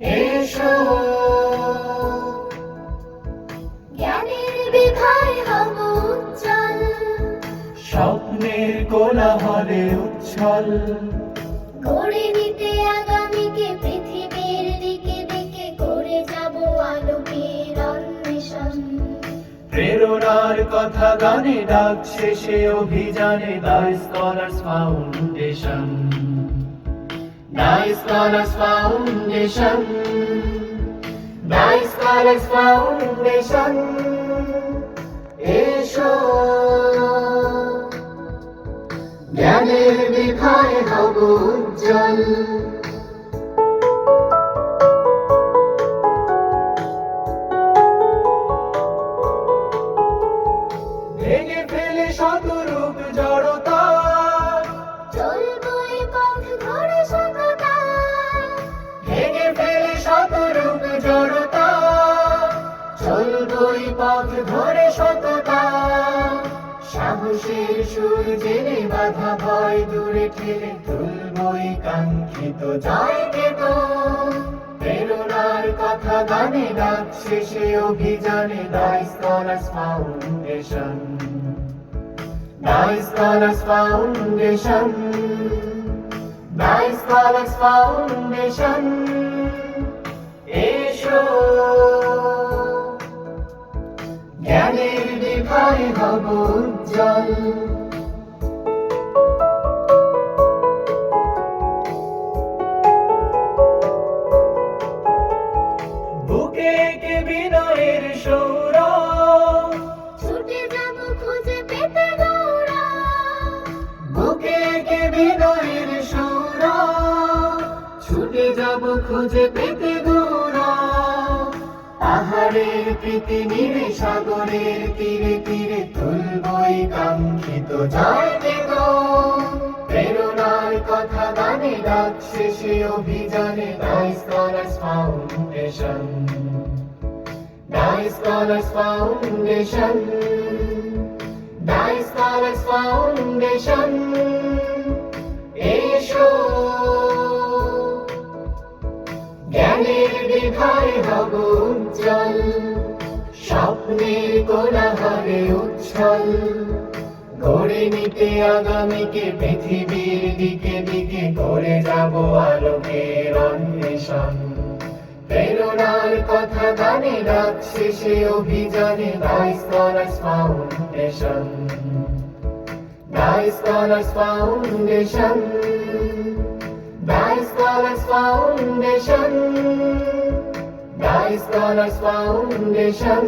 এসো। জ্ঞানের বিধায় হব উজ্জ্বল। স্বপ্নের কোলাহলে উচ্ছল। গড়ে নিতে আগামীকে পৃথিবীর দিকে দিকে করে যাব আলোকের অন্বেষণ। প্রেরণার কথা গানে ডাকছে সে অভিযানে the scholars foundation. The scholars foundation the scholars foundation এসো জ্ঞানের বিখায় হব উজ্জ্বল জড়তা চলবই পথ ধরে সততা। সাহসের সুর জেনে বাধা ভয় দূরে ঠেলে তুলবই কাঙ্ক্ষিত দেব প্রেরণার কথা গানে ডাকছে সে অভিযানে foundation. Foundation. The scholars foundation. জ্ঞানের বিভায় হব উজ্জ্বল। বুকে কে বিনয়ের সৌরভ। ছুটে যাব খুঁজে পেতে বুকে কে বিনয়ের ছুটে যাব খুঁজে পেতে পাহাড়ের প্রীতি নিরে সাগরের তীরে তীরে তুলবই কাঙ্ক্ষিত জয় দেব প্রেরণার কথা গানে ডাকছে সে অভিযানে the scholars foundation. The scholars foundation. The scholars foundation. এসো। জ্ঞানের বিভায় হব উজ্জ্বল। স্বপ্নের কোলাহলে উচ্ছল। গড়ে নিতে আগামীকে পৃথিবীর দিকে দিকে করে যাব আলোকের অন্বেষণ। প্রেরণার কথা গানে ডাকছে সে অভিযানে the scholars foundation the scholars foundation Scholars Foundation. Bright Scholars Foundation.